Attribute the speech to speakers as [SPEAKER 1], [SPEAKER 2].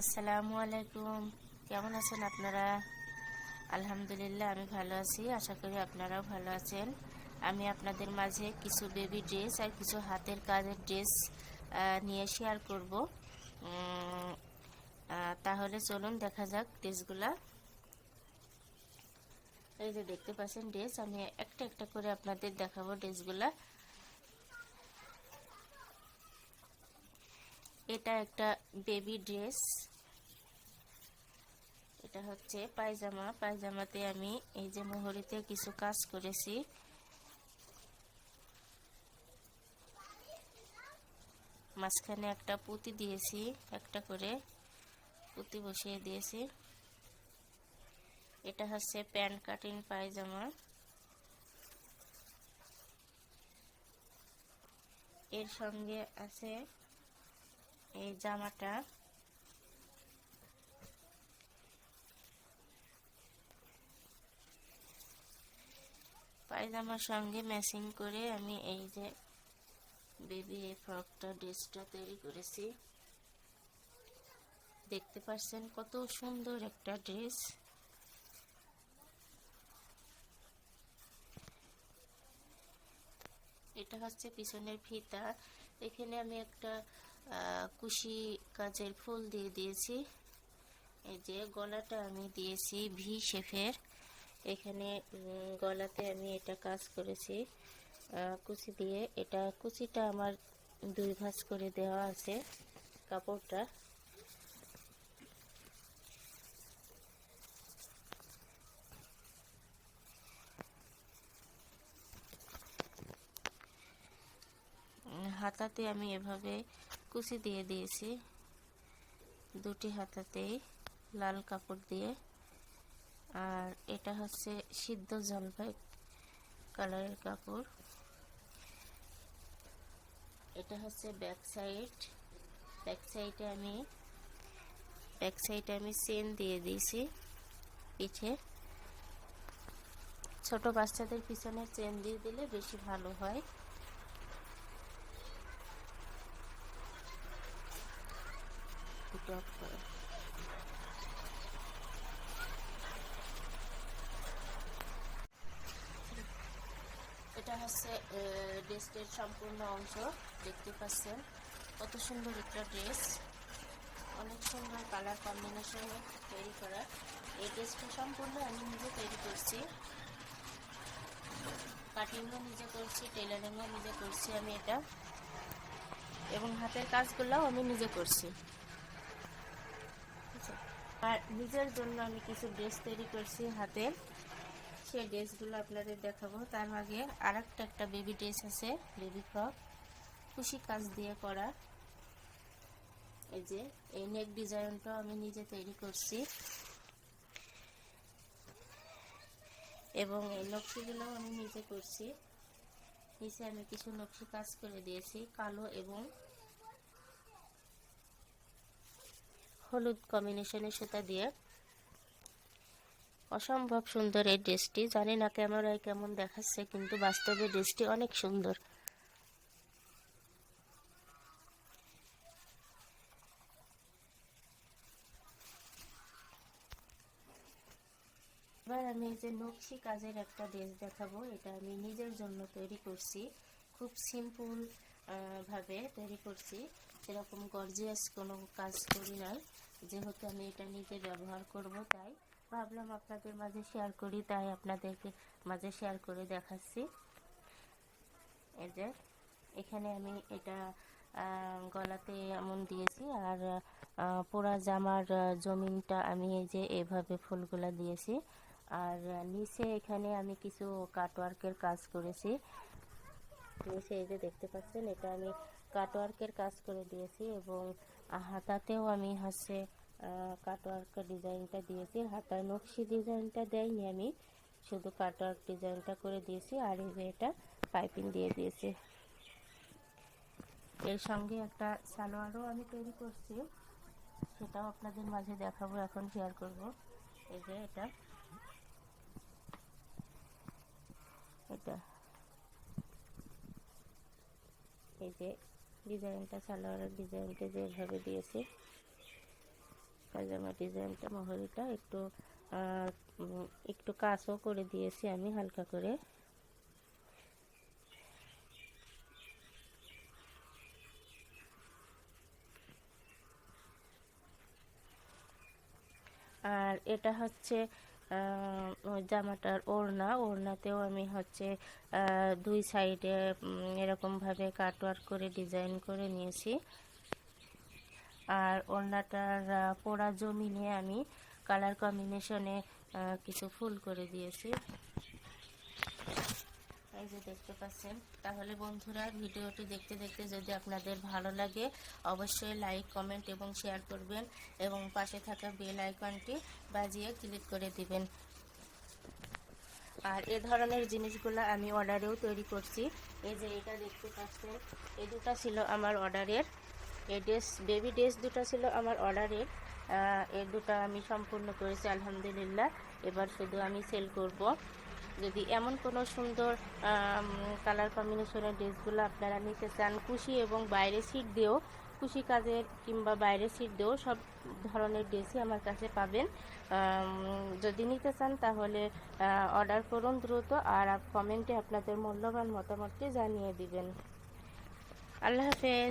[SPEAKER 1] আসসালামু আলাইকুম। কেমন আছেন আপনারা? আলহামদুলিল্লাহ, আমি ভালো আছি। আশা করি আপনারাও ভালো আছেন। আমি আপনাদের মাঝে কিছু বেবি ড্রেস আর কিছু হাতের কাজের ড্রেস নিয়ে শেয়ার করব। তাহলে চলুন দেখা যাক ড্রেসগুলা এই যে দেখতে পাচ্ছেন ড্রেস আমি একটা একটা করে আপনাদের দেখাবো ড্রেসগুলা এটা একটা বেবি ড্রেস এটা হচ্ছে পায়জামা। পায়জামাতে আমি এই যে মোহরিতে কিছু কাজ করেছি। মাঝখানে একটা পুঁতি দিয়েছি, একটা করে পুঁতি বসিয়ে দিয়েছি। এটা হচ্ছে প্যান্ট কাটিং পায়জামা। এর সঙ্গে আছে এই জামাটা। পায়জামার সঙ্গে ম্যাচিং করে আমি এই যে বেবি এই ফ্রকটা, ড্রেসটা তৈরি করেছি। দেখতে পাচ্ছেন কত সুন্দর একটা ড্রেস। এটা হচ্ছে পিছনের ফিতা। এখানে আমি একটা কুশি কাজের ফুল দিয়ে দিয়েছি। এই যে গলাটা আমি দিয়েছি ভি শেফের এখানে গলাতে আমি এটা কাজ করেছি। কুচি দিয়ে। এটা কুচিটা আমার দুই ভাঁজ করে দেওয়া আছে কাপড়টা। হাতাতে আমি এভাবে কুচি দিয়ে দিয়েছি। দুটি হাতাতেই লাল কাপড় দিয়ে। আর এটা হচ্ছে সিদ্ধ জলপাই কালারের কাপড়। এটা হচ্ছে ব্যাক সাইড ব্যাক সাইডে আমি ব্যাক সাইডে আমি চেন দিয়ে দিয়েছি পিঠে। ছোট বাচ্চাদের পিছনে চেন দিয়ে দিলে বেশি ভালো হয়। টপ করে এটা হচ্ছে ড্রেসটির সম্পূর্ণ অংশ, দেখতে পাচ্ছেন। কত সুন্দর একটা ড্রেস। অনেক সুন্দর কালার কম্বিনেশনে তৈরি করা। এই ড্রেসটা সম্পূর্ণ আমি নিজে তৈরি করছি। কাটিংও নিজে করছি টেলারিংও নিজে করছি আমি এটা। এবং হাতের কাজগুলোও আমি নিজে করছি। আর নিজের জন্য আমি কিছু ড্রেস তৈরি করছি হাতে। সেই ড্রেসগুলো আপনাদের দেখাবো। তার আগে আর একটা বেবি ড্রেস আছে বেবি ফ্রক খুশি কাজ দিয়ে করা। এই যে, এই নেক ডিজাইনটাও আমি নিজে তৈরি করছি। এবং এই নকশিগুলোও আমি নিজে করছি। নিচে আমি কিছু নকশি কাজ করে দিয়েছি, কালো এবং হলুদ কম্বিনেশনের সুতা দিয়ে। অসম্ভব সুন্দর এই ড্রেসটি। জানি না ক্যামেরায় কেমন দেখাচ্ছে, কিন্তু বাস্তবে ড্রেসটি অনেক সুন্দর। এবার আমি যে নকশি কাজের একটা ড্রেস দেখাবো। এটা আমি নিজের জন্য তৈরি করছি। খুব সিম্পল ভাবে তৈরি করছি। সেরকম গর্জিয়াস কোনো কাজ করি নাই। যেহেতু আমি এটা নিজে ব্যবহার করব, তাই ভাবলাম আপনাদের মাঝে শেয়ার করি, তাই আপনাদেরকে মাঝে শেয়ার করে দেখাচ্ছি। এই যে, এখানে আমি এটা গলাতে এমন দিয়েছি, আর পোড়া জামার জমিনটা আমি এই যে এভাবে ফুলগুলা দিয়েছি, আর নিচে এখানে আমি কিছু কাটওয়ার্কের কাজ করেছি। নিচে এই যে দেখতে পাচ্ছেন, এটা আমি কাটওয়ার্কের কাজ করে দিয়েছি এবং হাতাতেও আমি হচ্ছে কাটওয়ার্ক ডিজাইনটা দিয়েছি। হাতায় নকশি ডিজাইনটা দেয়নি আমি, শুধু কাটওয়ার্ক ডিজাইনটা করে দিয়েছি আর এই যে এটা পাইপিং দিয়ে দিয়েছি। এর সঙ্গে একটা সালোয়ারও আমি তৈরি করছি, সেটাও আপনাদের মাঝে দেখাবো, এখন শেয়ার করব। এই যে এটা। এটা। এই যে ডিজাইনটা, সালোয়ারের ডিজাইনটা যেভাবে দিয়েছি পায়জামা ডিজাইনটা মহরিটা একটু একটু কাজও করে দিয়েছি আমি হালকা করে। আর এটা হচ্ছে জামাটার ওড়না, ওড়নাতেও আমি হচ্ছে দুই সাইডে এরকমভাবে কাটওয়ার্ক করে ডিজাইন করে নিয়েছি। আর ওড়নাটার পোড়া জমি নিয়ে আমি কালার কম্বিনেশনে কিছু ফুল করে দিয়েছি। এই যে দেখতে পাচ্ছেন, তাহলে বন্ধুরা ভিডিওটি দেখতে দেখতে যদি আপনাদের ভালো লাগে, অবশ্যই লাইক, কমেন্ট এবং শেয়ার করবেন এবং পাশে থাকা বেল আইকনটি বাজিয়ে ক্লিক করে দিবেন। আর এ ধরনের জিনিসগুলো আমি অর্ডারেও তৈরি করছি। এই যে এটা দেখতে পাচ্ছেন, এই দুটো ছিল আমার অর্ডারের। এই ড্রেস, বেবি ড্রেস দুটো ছিল আমার অর্ডারের। এই দুটো আমি সম্পূর্ণ করেছি, আলহামদুলিল্লাহ। এবার শুধু আমি সেল করব। যদি এমন কোনো সুন্দর কালার কম্বিনেশনের ড্রেসগুলো আপনারা নিতে চান কুশি এবং বাইরে সিট দিয়েও কুশি কাজের কিংবা বাইরে সিট দিয়েও সব ধরনের ড্রেসই আমার কাছে পাবেন। যদি নিতে চান তাহলে অর্ডার করুন দ্রুত আর কমেন্টে আপনাদের মূল্যবান মতামতটি জানিয়ে দিবেন। আল্লাহ হাফেজ।